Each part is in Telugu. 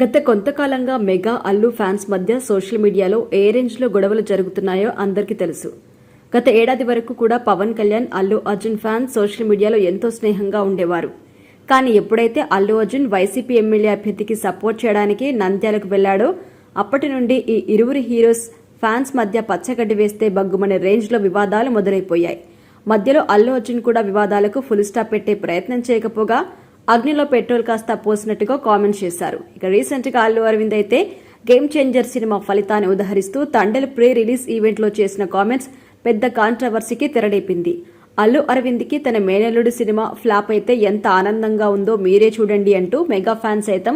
గత కొంతకాలంగా మెగా అల్లు ఫ్యాన్స్ మధ్య సోషల్ మీడియాలో ఏ రేంజ్లో గొడవలు జరుగుతున్నాయో అందరికీ తెలుసు. గత ఏడాది వరకు కూడా పవన్ కళ్యాణ్ అల్లు అర్జున్ ఫ్యాన్స్ సోషల్ మీడియాలో ఎంతో స్నేహంగా ఉండేవారు. కానీ ఎప్పుడైతే అల్లు అర్జున్ వైసీపీ ఎమ్మెల్యే అభ్యర్థికి సపోర్ట్ చేయడానికి నంద్యాలకు వెళ్ళాడో అప్పటి నుండి ఈ ఇరువురు హీరోస్ ఫ్యాన్స్ మధ్య పచ్చగడ్డి వేస్తే బగ్గుమనే రేంజ్లో వివాదాలు మొదలైపోయాయి. మధ్యలో అల్లు అర్జున్ కూడా వివాదాలకు ఫుల్ స్టాప్ పెట్టే ప్రయత్నం చేయకపోగా అగ్నిలో పెట్రోల్ కాస్త పోసినట్టుగా కామెంట్ చేశారు. ఇక రీసెంట్గా అల్లు అరవింద్ అయితే గేమ్ చేంజర్ సినిమా ఫలితాన్ని ఉదహరిస్తూ తండెల్ ప్రీ రిలీజ్ ఈవెంట్లో చేసిన కామెంట్స్ పెద్ద కాంట్రవర్సీకి తెరడేపింది అల్లు అరవింద్కి తన మేనల్లుడు సినిమా ఫ్లాప్ అయితే ఎంత ఆనందంగా ఉందో మీరే చూడండి అంటూ మెగా ఫ్యాన్స్ సైతం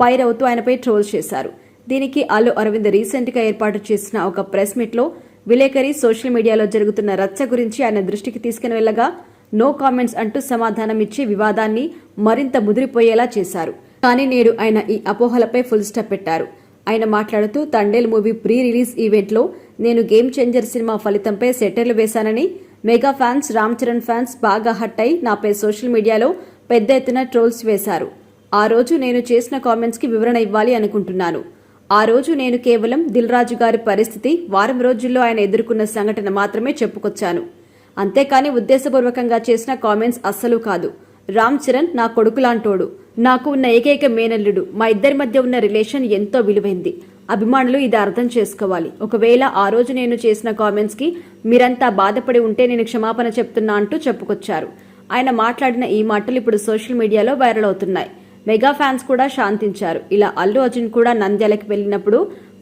ఫైర్ అవుతూ ఆయనపై ట్రోల్ చేశారు. దీనికి అల్లు అరవింద్ రీసెంట్గా ఏర్పాటు చేసిన ఒక ప్రెస్ మీట్లో విలేకరి సోషల్ మీడియాలో జరుగుతున్న రచ్చ గురించి ఆయన దృష్టికి తీసుకుని వెళ్ళగా నో కామెంట్స్ అంటూ సమాధానం ఇచ్చి వివాదాన్ని మరింత ముదిరిపోయేలా చేశారు. కానీ నేడు ఆయన ఈ అపోహలపై ఫుల్ స్టాప్ పెట్టారు. ఆయన మాట్లాడుతూ తండేల్ మూవీ ప్రీ రిలీజ్ ఈవెంట్లో నేను గేమ్ చేంజర్ సినిమా ఫలితంపై సెటర్లు వేశానని mega fans Ram Charan fans బాగా హట్ అయి నాపై సోషల్ మీడియాలో పెద్ద ఎత్తున ట్రోల్స్ వేశారు. ఆ రోజు నేను చేసిన కామెంట్స్కి వివరణ ఇవ్వాలి అనుకుంటున్నాను. ఆ రోజు నేను కేవలం దిల్ రాజు గారి పరిస్థితి వారం రోజుల్లో ఆయన ఎదుర్కొన్న సంఘటన మాత్రమే చెప్పుకొచ్చాను. అంతేకాని ఉద్దేశపూర్వకంగా చేసిన కామెంట్స్ అస్సలు కాదు. రామ్ చరణ్ నా కొడుకులాంటోడు నాకు ఉన్న ఏకైక మేనల్లుడు. మా ఇద్దరి మధ్య ఉన్న రిలేషన్ ఎంతో విలువైంది. అభిమానులు ఇది అర్థం చేసుకోవాలి. ఒకవేళ ఆ రోజు నేను చేసిన కామెంట్స్కి మీరంతా బాధపడి ఉంటే నేను క్షమాపణ చెప్తున్నా అంటూ చెప్పుకొచ్చారు. ఆయన మాట్లాడిన ఈ మాటలు ఇప్పుడు సోషల్ మీడియాలో వైరల్ అవుతున్నాయి. మెగా ఫ్యాన్స్ కూడా శాంతించారు. ఇలా అల్లు అర్జున్ కూడా నంద్యాలకి వెళ్ళినప్పుడు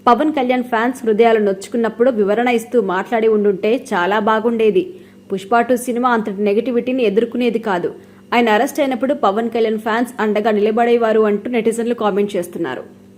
పవన్ కళ్యాణ్ ఫ్యాన్స్ హృదయాలు నొచ్చుకున్నప్పుడు వివరణ ఇస్తూ మాట్లాడి ఉండుంటే చాలా బాగుండేది. పుష్ప టూ సినిమా అంతటి నెగటివిటీని ఎదుర్కొనేది కాదు. ఆయన అరెస్ట్ అయినప్పుడు పవన్ కళ్యాణ్ ఫ్యాన్స్ అండగా నిలబడేవారు అంటూ నెటిజన్లు కామెంట్ చేస్తున్నారు.